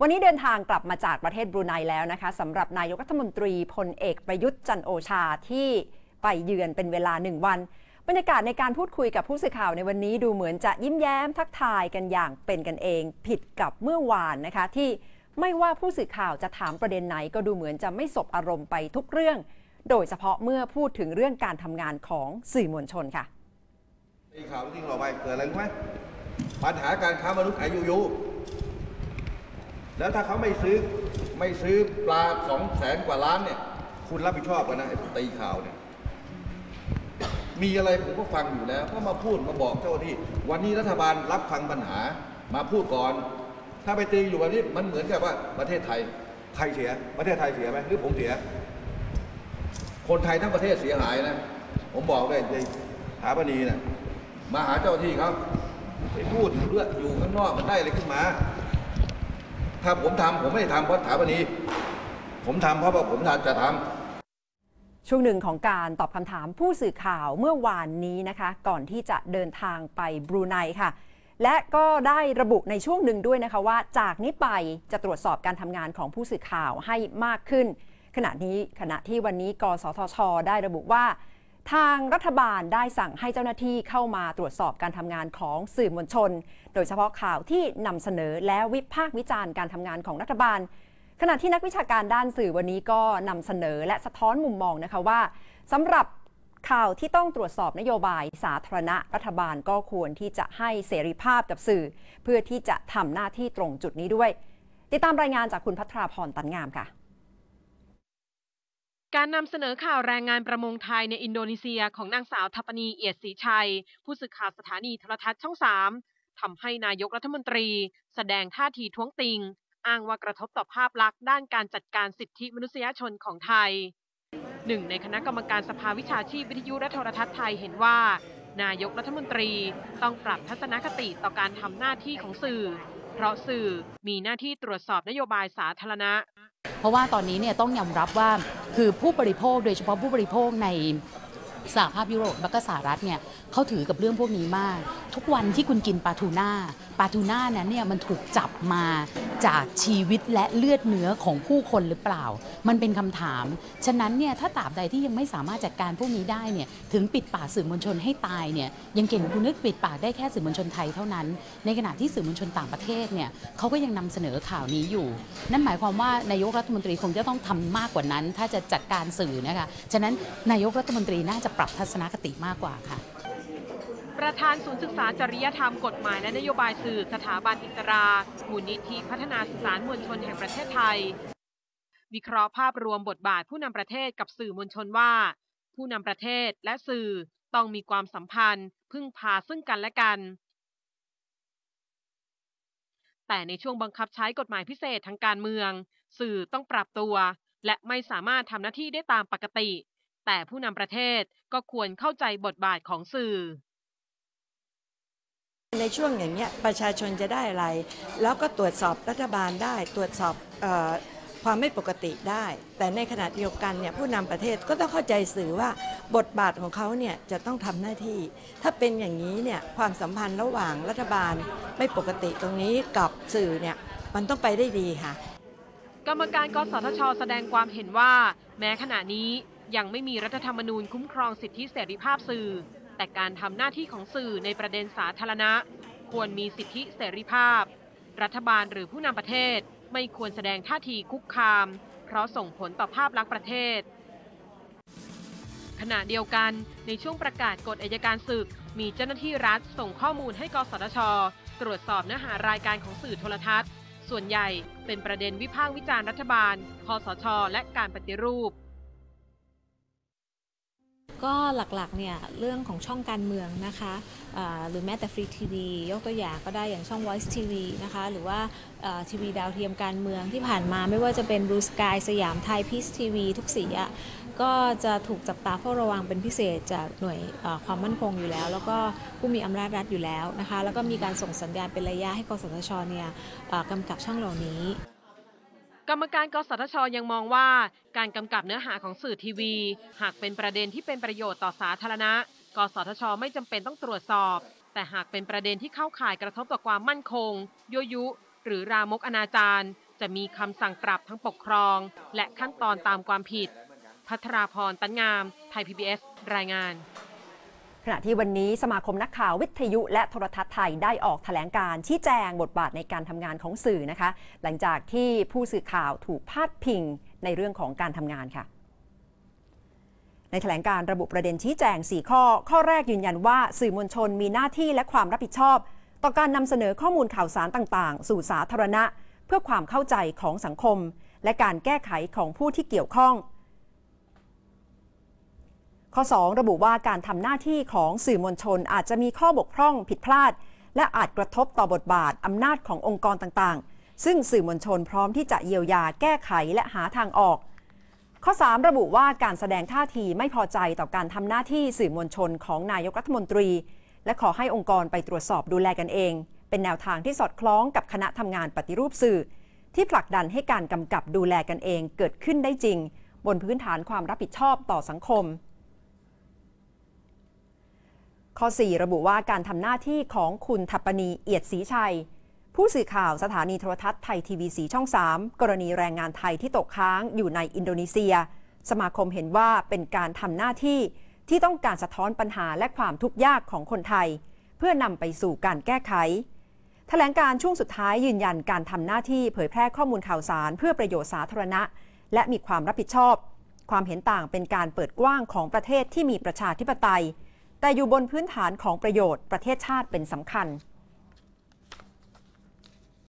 วันนี้เดินทางกลับมาจากประเทศบรูไนแล้วนะคะสำหรับนายกรัฐมนตรีพลเอกประยุทธ์จันโอชาที่ไปเยือนเป็นเวลาหนึ่งวันบรรยากาศในการพูดคุยกับผู้สื่อข่าวในวันนี้ดูเหมือนจะยิ้มแย้มทักทายกันอย่างเป็นกันเอง ผิดกับเมื่อวานนะคะ ที่ไม่ว่าผู้สื่อข่าวจะถามประเด็นไหน ก็ดูเหมือนจะไม่สบอารมณ์ไปทุกเรื่อง โดยเฉพาะเมื่อพูดถึงเรื่องการทำงานของสื่อมวลชนค่ะข่าวที่เราไปเกิดอะไรรู้ไหมปัญหาการค้ามนุษย์อายุยุ แล้วถ้าเขาไม่ซื้อไม่ซื้อปลาสองแสนกว่าล้านเนี่ย คุณรับผิดชอบกันนะไอ้ตีข่าวเนี่ย มีอะไรผมก็ฟังอยู่แล้วก็มาพูดมาบอกเจ้าหน้าที่ วันนี้รัฐบาลรับฟังปัญหา มาพูดก่อน ถ้าไปตีอยู่แบบนี้มันเหมือนกับว่าประเทศไทยใครเสีย ประเทศไทยเสียไหมหรือผมเสีย คนไทยทั้งประเทศเสียหายนะ ผมบอกเลยในหาปณีนะมาหาเจ้าหน้าที่เขาไปพูดอยู่ด้วยอยู่ข้างนอกมันได้อะไรขึ้นมา ถ้าผมทำผมไม่ได้ทำเพราะถามปณีผมทำเพราะว่าผมจะทำช่วงหนึ่งของการตอบคำถามผู้สื่อข่าวเมื่อวานนี้นะคะ ก่อนที่จะเดินทางไปบรูไนค่ะ และก็ได้ระบุในช่วงหนึ่งด้วยนะคะว่าจากนี้ไปจะตรวจสอบการทำงานของผู้สื่อข่าวให้มากขึ้น ขณะนี้ขณะที่วันนี้กสทช ได้ระบุว่า ทางรัฐบาลได้สั่งให้เจ้าหน้าที่เข้ามาตรวจสอบการทำงานของสื่อมวลชน โดยเฉพาะข่าวที่นำเสนอและวิพากษ์วิจารณ์การทำงานของรัฐบาล ขณะที่นักวิชาการด้านสื่อวันนี้ก็นำเสนอและสะท้อนมุมมองนะคะว่าสำหรับข่าวที่ต้องตรวจสอบนโยบายสาธารณะรัฐบาลก็ควรที่จะให้เสรีภาพกับสื่อ เพื่อที่จะทำหน้าที่ตรงจุดนี้ด้วย ติดตามรายงานจากคุณพัทราพรตันงามค่ะ การนำเสนอข่าวแรงงานประมงไทยในอินโดนีเซียของนางสาวทัปนีเอียดศรีชัย ผู้สื่อข่าวสถานีโทรทัศน์ช่องสามทำให้นายกรัฐมนตรี แสดงท่าทีท้วงติง อ้างว่ากระทบต่อภาพลักษณ์ด้านการจัดการสิทธิมนุษยชนของไทย หนึ่งในคณะกรรมการสภาวิชาชีพวิทยุและโทรทัศน์ไทยเห็นว่า นายกรัฐมนตรีต้องปรับทัศนคติต่อการทำหน้าที่ของสื่อ เพราะสื่อมีหน้าที่ตรวจสอบนโยบายสาธารณะ เพราะว่าตอนนี้เนี่ยต้องยอมรับว่าคือผู้บริโภคโดยเฉพาะผู้บริโภคในสหภาพยุโรปและก็สหรัฐเนี่ยเขาถือกับเรื่องพวกนี้มาก ทุกวันที่คุณกินปลาทูน่าปลาทูน่านั้นเนี่ยมันถูกจับมาจากชีวิตและเลือดเนื้อของผู้คนหรือเปล่า มันเป็นคำถาม ฉะนั้นเนี่ยถ้าตราบใดที่ยังไม่สามารถจัดการพวกนี้ได้เนี่ยถึงปิดปากสื่อมวลชนให้ตายเนี่ยยังเก่งคุณนึกปิดปากได้แค่สื่อมวลชนไทยเท่านั้น ในขณะที่สื่อมวลชนต่างประเทศเนี่ยเขาก็ยังนำเสนอข่าวนี้อยู่ นั่นหมายความว่านายกรัฐมนตรีคงจะต้องทำมากกว่านั้น ถ้าจะจัดการสื่อนะคะฉะนั้นนายกรัฐมนตรีน่าจะปรับทัศนคติมากกว่าค่ะ ประธานศูนย์ศึกษาจริยธรรมกฎหมายและนโยบายสื่อสถาบันอิสรามูลนิธิพัฒนาสื่อสารมวลชนแห่งประเทศไทย วิเคราะห์ภาพรวมบทบาทผู้นำประเทศกับสื่อมวลชนว่า ผู้นำประเทศและสื่อต้องมีความสัมพันธ์ พึ่งพาซึ่งกันและกัน แต่ในช่วงบังคับใช้กฎหมายพิเศษทางการเมือง สื่อต้องปรับตัว และไม่สามารถทำหน้าที่ได้ตามปกติ แต่ผู้นำประเทศก็ควรเข้าใจบทบาทของสื่อ ในช่วงอย่างเนี้ยประชาชนจะได้อะไร แล้วก็ตรวจสอบรัฐบาลได้ ตรวจสอบออความไม่ปกติได้ แต่ในขณะเดียวกันเนี่ยผู้นำประเทศก็ต้องเข้าใจสื่อว่าบทบาทของเขาเนี่ยจะต้องทำหน้าที่ ถ้าเป็นอย่างนี้เนี่ยความสัมพันธ์ระหว่างรัฐบาลไม่ปกติตรงนี้กับสื่อเนี่ยมันต้องไปได้ดีค่ะ กรรมการกสทช แสดงความเห็นว่า แม้ขณะนี้ยังไม่มีรัฐธรรมนูญคุ้มครองสิทธิเสรีภาพสื่อ แต่การทำหน้าที่ของสื่อในประเด็นสาธารณะ ควรมีสิทธิเสรีภาพ รัฐบาลหรือผู้นำประเทศไม่ควรแสดงท่าทีคุกคาม เพราะส่งผลต่อภาพลักษณ์ประเทศ ขณะเดียวกันในช่วงประกาศกฎอัยการศึก มีเจ้าหน้าที่รัฐส่งข้อมูลให้กสทช ตรวจสอบเนื้อหารายการของสื่อโทรทัศน์ ส่วนใหญ่เป็นประเด็นวิพากษ์วิจารณ์รัฐบาล คอสช และการปฏิรูป ก็หลักๆเนี่ยเรื่องของช่องการเมืองนะคะะหรือแม้แต่ฟรีทีวียกตัวอย่างก็ได้อย่างช่อง Voice TV นะคะหรือว่าทีวีดาวเทียมการเมืองที่ผ่านมาไม่ว่าจะเป็น Blue Sky สยามไทยพีซทีวีทุกสีอะก็จะถูกจับตาเฝ้าระวังเป็นพิเศษจากหน่วยความมั่นคงอยู่แล้ว แล้วก็ผู้มีอำนาจรัฐอยู่แล้วนะคะแล้วก็มีการส่งสัญญาณเป็นระยะให้กสทชเนี่ยกำกับช่องเหล่านี้ กรรมการกสทชยังมองว่า การกำกับเนื้อหาของสื่อทีวี หากเป็นประเด็นที่เป็นประโยชน์ต่อสาธารณะ กสทชไม่จำเป็นต้องตรวจสอบ แต่หากเป็นประเด็นที่เข้าข่ายกระทบต่อความมั่นคงยั่วยุ หรือรามกอนาจารจะมีคำสั่งปรับทั้งปกครอง และขั้นตอนตามความผิด พัทราพร ตันงาม ไทย PBS รายงาน ขณะที่วันนี้สมาคมนักข่าววิทยุและโทรทัศน์ไทยได้ออกแถลงการชี้แจงบทบาทในการทำงานของสื่อนะคะ หลังจากที่ผู้สื่อข่าวถูกพาดพิงในเรื่องของการทำงานค่ะ ในแถลงการระบุประเด็นชี้แจง 4 ข้อ ข้อแรกยืนยันว่าสื่อมวลชนมีหน้าที่และความรับผิดชอบ ต่อการนำเสนอข้อมูลข่าวสารต่างๆ สู่สาธารณะ เพื่อความเข้าใจของสังคม และการแก้ไขของผู้ที่เกี่ยวข้อง ข้อ 2 ระบุว่าการทำหน้าที่ของสื่อมวลชนอาจจะมีข้อบกพร่องผิดพลาด และอาจกระทบต่อบทบาทอำนาจขององค์กรต่างๆ ซึ่งสื่อมวลชนพร้อมที่จะเยียวยาแก้ไขและหาทางออก ข้อ 3 ระบุว่าการแสดงท่าทีไม่พอใจต่อการทำหน้าที่สื่อมวลชนของนายกรัฐมนตรี และขอให้องค์กรไปตรวจสอบดูแลกันเอง เป็นแนวทางที่สอดคล้องกับคณะทำงานปฏิรูปสื่อ ที่ผลักดันให้การกำกับดูแลกันเองเกิดขึ้นได้จริง บนพื้นฐานความรับผิดชอบต่อสังคม ข้อ 4 ระบุว่าการทำหน้าที่ของคุณทัปปณีเอียดศรีชัย ผู้สื่อข่าวสถานีโทรทัศน์ไทยทีวีสีช่อง 3 กรณีแรงงานไทยที่ตกค้างอยู่ในอินโดนีเซีย สมาคมเห็นว่าเป็นการทำหน้าที่ที่ต้องการสะท้อนปัญหาและความทุกข์ยากของคนไทย เพื่อนำไปสู่การแก้ไขแถลงการช่วงสุดท้ายยืนยันการทำหน้าที่เผยแพร่ข้อมูลข่าวสารเพื่อประโยชน์สาธารณะ และมีความรับผิดชอบ ความเห็นต่างเป็นการเปิดกว้างของประเทศที่มีประชาธิปไตย แต่อยู่บนพื้นฐานของประโยชน์ประเทศชาติเป็นสำคัญ